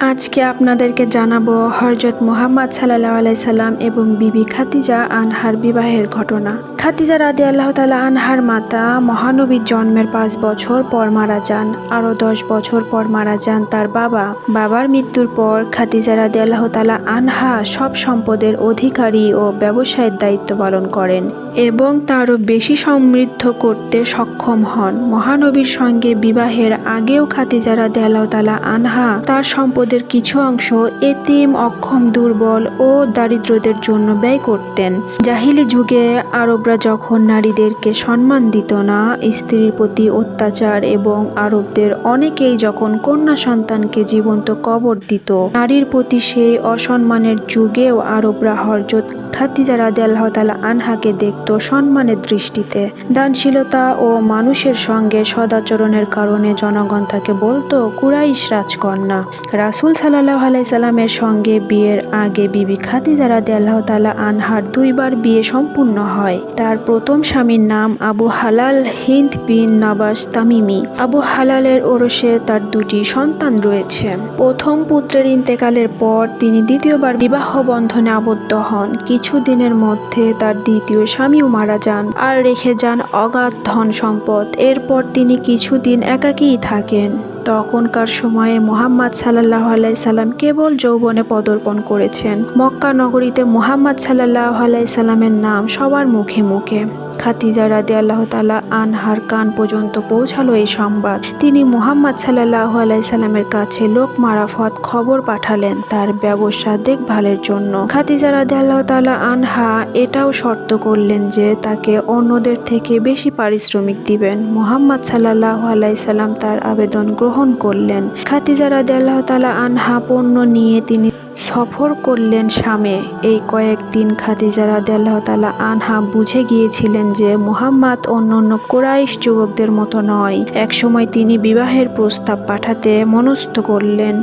আজকে আপনাদেরকে জানাব হরজত মুহাম্মদ সাল্লাহ আলাইসাল্লাম এবং বিবি খাতিজা আনহার বিবাহের ঘটনা। খাতিজা রাদি আল্লাহ তালা আনহার মাতা মহানবীর জন্মের পাঁচ বছর পর মারা যান। আরও দশ বছর পর মারা যান তার বাবা। বাবার মৃত্যুর পর খাতিজা রাদি আল্লাহ তালা আনহা সব সম্পদের অধিকারী ও ব্যবসায়ের দায়িত্ব পালন করেন এবং তারও বেশি সমৃদ্ধ করতে সক্ষম হন। মহানবীর সঙ্গে বিবাহের আগেও খাতিজা রাদি আল্লাহ তালা আনহা তার সম্পদের কিছু অংশ এতিম, অক্ষম, দুর্বল ও দারিদ্রদের জন্য ব্যয় করতেন। জাহিলি যুগে আরবরা যখন নারীদেরকে সম্মান দিত না, স্ত্রীর প্রতি অত্যাচার এবং আরবদের অনেকেই যখন কন্যা সন্তানকে জীবন্ত কবর দিত, নারীর প্রতি সেই অসম্মানের যুগেও আরবরা হরজত খাতিজা রাদে আল্লাহ তালা আনহাকে দেখত সম্মানের দৃষ্টিতে। দানশীলতা ও মানুষের সঙ্গে সদাচরণের কারণে জনগণ তাকে বলতো কুরাইশ রাজকন্যা। রাসুল সাল্লাহ আলাইসাল্লামের সঙ্গে বিয়ের আগে বিবি খাদিজা রাদে আল্লাহ তালা আনহার দুইবার বিয়ে সম্পূর্ণ হয়। তার প্রথম স্বামীর নাম আবু হালাল হিন্দ বিন নাবাস তামিমি। আবু হালালের ওরসে তার দুটি সন্তান রয়েছে। প্রথম পুত্রের ইন্তেকালের পর তিনি দ্বিতীয়বার বিবাহ বন্ধনে আবদ্ধ হন। কিছুদিনের মধ্যে তার দ্বিতীয় স্বামীও মারা যান আর রেখে যান অগাধ ধন সম্পদ। এরপর তিনি কিছুদিন একাকীই থাকেন। তখনকার সময়ে মোহাম্মদ সাল্লাহ সাল্লাম কেবল যৌবনে পদর্পণ করেছেন। মক্কা নগরীতে মোহাম্মদ সাল্লাহ সাল্লামের নাম সবার মুখে মুখে। খাতিজা রাদে আল্লাহ তালা আনহার কান পর্যন্ত পৌঁছালো এই সংবাদ। তিনি মোহাম্মদ সাল্লাহ সাল্লামের কাছে লোক মারাফত খবর পাঠালেন তার ব্যবসা দেখভালের জন্য। খাতিজা রাদে আল্লাহ তালা আনহা এটাও শর্ত করলেন যে তাকে অন্যদের থেকে বেশি পারিশ্রমিক দিবেন। মোহাম্মদ সাল্লাহ সাল্লাম তার আবেদন গ্রহণ করলেন। খাতিজা রাদে আল্লাহ তালা আনহা পণ্য নিয়ে তিনি সফর করলেন শামে এই কয়েকদিন খাদিজা রাদিয়াল্লাহ তালা আনহা বুঝে গিয়েছিলেন যে মুহাম্মদ অন্য অন্য কোরাইশ যুবকদের মতো নয়। একসময় তিনি বিবাহের প্রস্তাব পাঠাতে মনস্থ করলেন।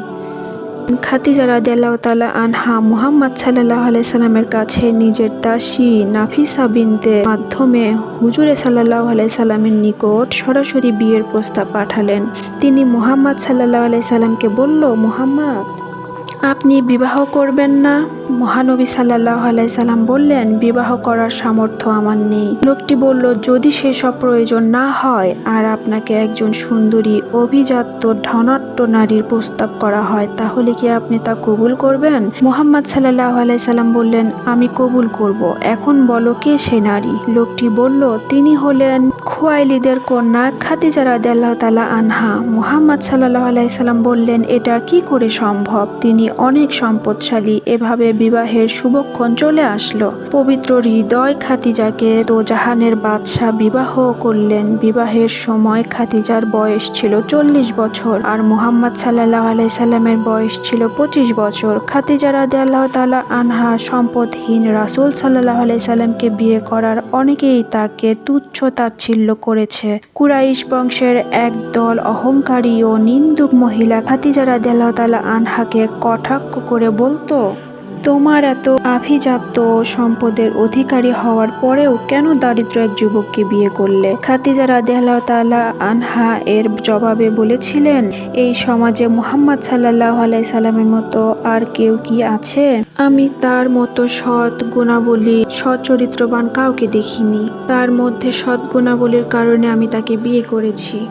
খাতিজা রাদিয়াল্লাহ আনহা মুহাম্মদ সাল্লাহ আলাইসাল্লামের কাছে নিজের দাসী নাফিসা বিনতে মাধ্যমে হুজুরে সাল্লাহ আলাইসাল্লামের নিকট সরাসরি বিয়ের প্রস্তাব পাঠালেন। তিনি মুহাম্মদ সাল্লাহ আলাইসাল্লামকে বলল, মুহাম্মদ আপনি বিবাহ করবেন না। মহানবী সাল্লাহ আলাইসাল্লাম বললেন, বিবাহ করার সামর্থ্য আমার নেই। লোকটি বলল, যদি সেসব প্রয়োজন না হয়, আর আপনাকে একজন সুন্দরী, অভিজাত ধনাট্য নারীর প্রস্তাব করা হয়, তাহলে কি আপনি তা কবুল করবেন? মোহাম্মদ সাল্লাহ আলাইসাল্লাম বললেন, আমি কবুল করব। এখন বলো কে সে নারী? লোকটি বলল, তিনি হলেন খোয়াইলিদের কন্যা খাতিজা রাদে আল্লাহ তালা আনহা। মুহাম্মদ সাল্লাহ আলাইসাল্লাম বললেন, এটা কি করে সম্ভব? তিনি অনেক সম্পদশালী, এভাবে বিবাহের শুভক্ষণ চলে আসলো। পবিত্র হৃদয় খাতিজাকে তো জাহানের বাদশাহ বিবাহ করলেন। বিবাহের সময় খাতিজার বয়স ছিল চল্লিশ বছর আর মুহাম্মদ সাল্লাহ আলাইসাল্লামের বয়স ছিল পঁচিশ বছর। খাতিজা রাদে আল্লাহ তালা আনহা সম্পদহীন রাসুল সাল্লাহ আলাইসাল্লামকে বিয়ে করার অনেকেই তাকে তুচ্ছ তাচ্ছিল্য করেছে। কুরাইশ বংশের এক দল অহংকারী ও নিন্দুক মহিলা খাতিজা রাদে আল্লাহ তালা আনহাকে কটাক্ষ করে বলতো তোমার এত আভিজাত্য সম্পদের অধিকারী হওয়ার পরেও কেন দারিদ্র এক যুবককে বিয়ে করলে? খাতিজা রাদিয়াল্লাহ তাআলা আনহা এর জবাবে বলেছিলেন, এই সমাজে মুহাম্মদ সাল্লাহ আলাই সাল্লামের মতো আর কেউ কি আছে? আমি তার মতো সৎ গুণাবলী সচ্চরিত্রবান কাউকে দেখিনি। তার মধ্যে সৎ গুণাবলীর কারণে আমি তাকে বিয়ে করেছি।